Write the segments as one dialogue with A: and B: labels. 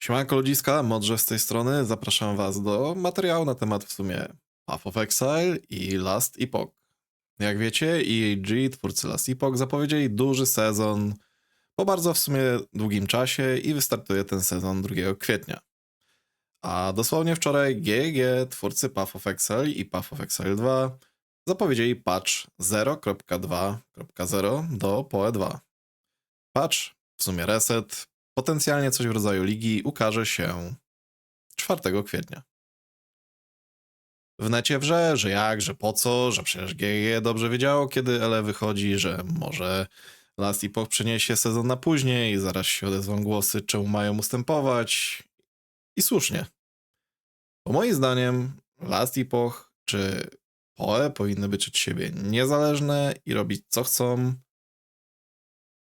A: Siemanko ludziska, Modrze z tej strony. Zapraszam was do materiału na temat w sumie Path of Exile i Last Epoch. Jak wiecie, EAG, twórcy Last Epoch, zapowiedzieli duży sezon po bardzo w sumie długim czasie i wystartuje ten sezon 2 kwietnia. A dosłownie wczoraj GG, twórcy Path of Exile i Path of Exile 2 zapowiedzieli patch 0.2.0 do PoE 2. Patch, w sumie reset, potencjalnie coś w rodzaju ligi ukaże się 4 kwietnia. W necie wrze, że jak, że po co, że przecież GG dobrze wiedziało, kiedy LE wychodzi, że może Last Epoch przeniesie sezon na później, zaraz się odezwą głosy, czemu mają ustępować. I słusznie. Bo moim zdaniem Last Epoch czy PoE powinny być od siebie niezależne i robić co chcą.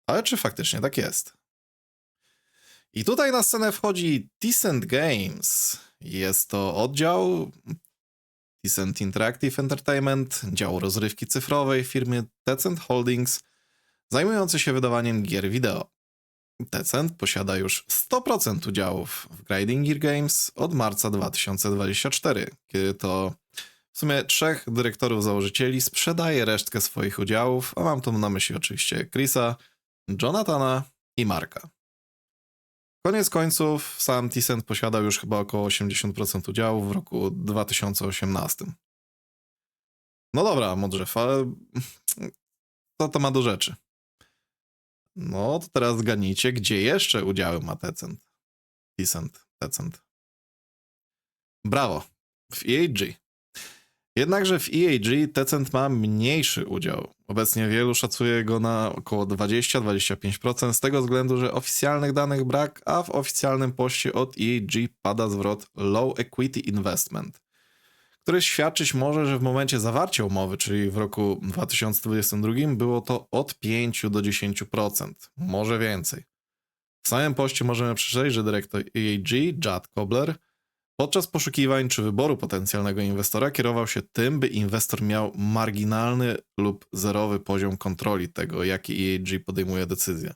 A: Ale czy faktycznie tak jest? I tutaj na scenę wchodzi Decent Games. Jest to oddział Decent Interactive Entertainment, dział rozrywki cyfrowej w firmie Decent Holdings, zajmujący się wydawaniem gier wideo. Decent posiada już 100% udziałów w Grinding Gear Games od marca 2024, kiedy to w sumie trzech dyrektorów założycieli sprzedaje resztkę swoich udziałów, a mam tu na myśli oczywiście Chrisa, Jonathana i Marka. Koniec końców, sam Decent posiadał już chyba około 80% udziałów w roku 2018. No dobra, Modrzew, ale co to ma do rzeczy? No to teraz zgadnijcie, gdzie jeszcze udziały ma Decent. Decent, Decent. Brawo, w EAG. Jednakże w EAG Decent ma mniejszy udział. Obecnie wielu szacuje go na około 20-25% z tego względu, że oficjalnych danych brak, a w oficjalnym poście od EAG pada zwrot Low Equity Investment, który świadczyć może, że w momencie zawarcia umowy, czyli w roku 2022, było to od 5 do 10%, może więcej. W samym poście możemy przeczytać, że dyrektor EAG, Judd Kobler, Podczas poszukiwań czy wyboru potencjalnego inwestora kierował się tym, by inwestor miał marginalny lub zerowy poziom kontroli tego, jaki EAG podejmuje decyzje.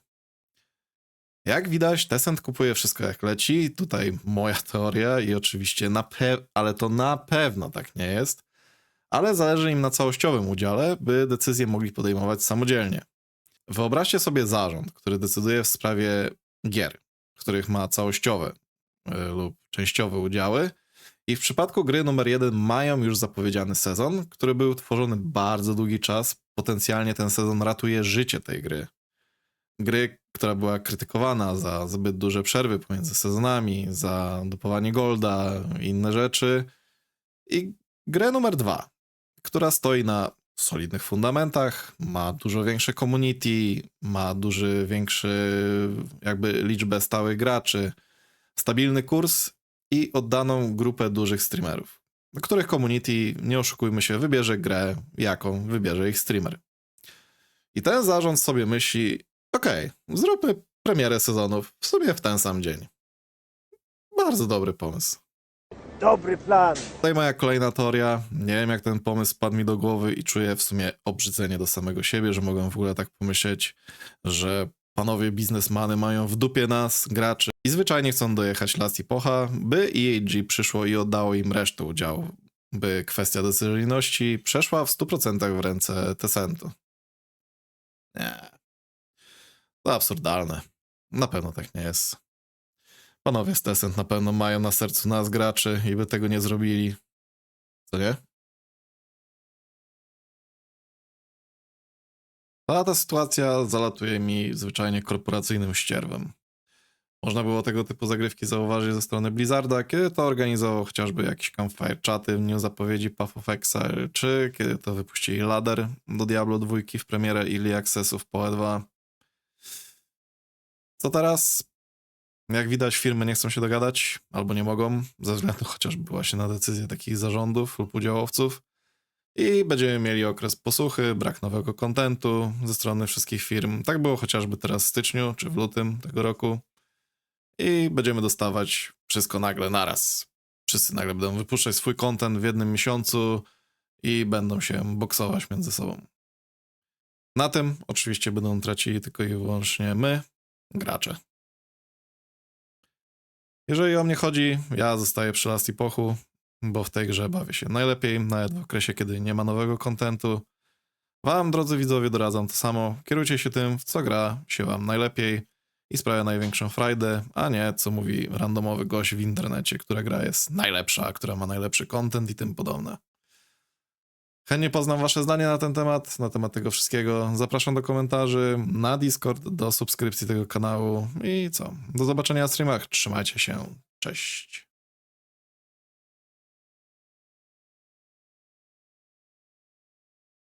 A: Jak widać, Tencent kupuje wszystko jak leci. Tutaj moja teoria i oczywiście na ale to na pewno tak nie jest. Ale zależy im na całościowym udziale, by decyzje mogli podejmować samodzielnie. Wyobraźcie sobie zarząd, który decyduje w sprawie gier, których ma całościowe lub częściowe udziały. I w przypadku gry numer jeden mają już zapowiedziany sezon, który był tworzony bardzo długi czas. Potencjalnie ten sezon ratuje życie tej gry. Gry, która była krytykowana za zbyt duże przerwy pomiędzy sezonami, za dupowanie golda i inne rzeczy. I grę numer dwa, która stoi na solidnych fundamentach, ma dużo większe community, ma duży, większy jakby liczbę stałych graczy, stabilny kurs i oddaną grupę dużych streamerów, których community, nie oszukujmy się, wybierze grę, jaką wybierze ich streamer. I ten zarząd sobie myśli, okej, zróbmy premierę sezonów w sumie w ten sam dzień. Bardzo dobry pomysł.
B: Dobry plan.
A: Tutaj moja kolejna teoria. Nie wiem, jak ten pomysł padł mi do głowy i czuję w sumie obrzydzenie do samego siebie, że mogłem w ogóle tak pomyśleć, że panowie biznesmany mają w dupie nas, graczy, i zwyczajnie chcą dojechać Last Epocha, by EAG przyszło i oddało im resztę udziału, by kwestia decyzyjności przeszła w 100% w ręce Tecentu. Nie. To absurdalne. Na pewno tak nie jest. Panowie z Tencent na pewno mają na sercu nas graczy i by tego nie zrobili. Co nie? Cała ta sytuacja zalatuje mi zwyczajnie korporacyjnym ścierwem. Można było tego typu zagrywki zauważyć ze strony Blizzarda, kiedy to organizował chociażby jakieś campfire czaty w dniu zapowiedzi Path of Exile, czy kiedy to wypuścili ladder do Diablo 2 w premierę Early Accessów po E2. Co teraz? Jak widać, firmy nie chcą się dogadać, albo nie mogą, ze względu chociażby właśnie na decyzje takich zarządów lub udziałowców. I będziemy mieli okres posłuchy, brak nowego kontentu ze strony wszystkich firm. Tak było chociażby teraz w styczniu czy w lutym tego roku i będziemy dostawać wszystko nagle naraz. Wszyscy nagle będą wypuszczać swój content w jednym miesiącu i będą się boksować między sobą. Na tym oczywiście będą tracili tylko i wyłącznie my, gracze. Jeżeli o mnie chodzi, ja zostaję przy Last Epochu, bo w tej grze bawię się najlepiej, nawet w okresie, kiedy nie ma nowego kontentu. Wam, drodzy widzowie, doradzam to samo. Kierujcie się tym, w co gra się wam najlepiej i sprawia największą frajdę, a nie co mówi randomowy gość w internecie, która gra jest najlepsza, która ma najlepszy content i tym podobne. Chętnie poznam wasze zdanie na ten temat, na temat tego wszystkiego. Zapraszam do komentarzy, na Discord, do subskrypcji tego kanału i co? Do zobaczenia na streamach. Trzymajcie się. Cześć.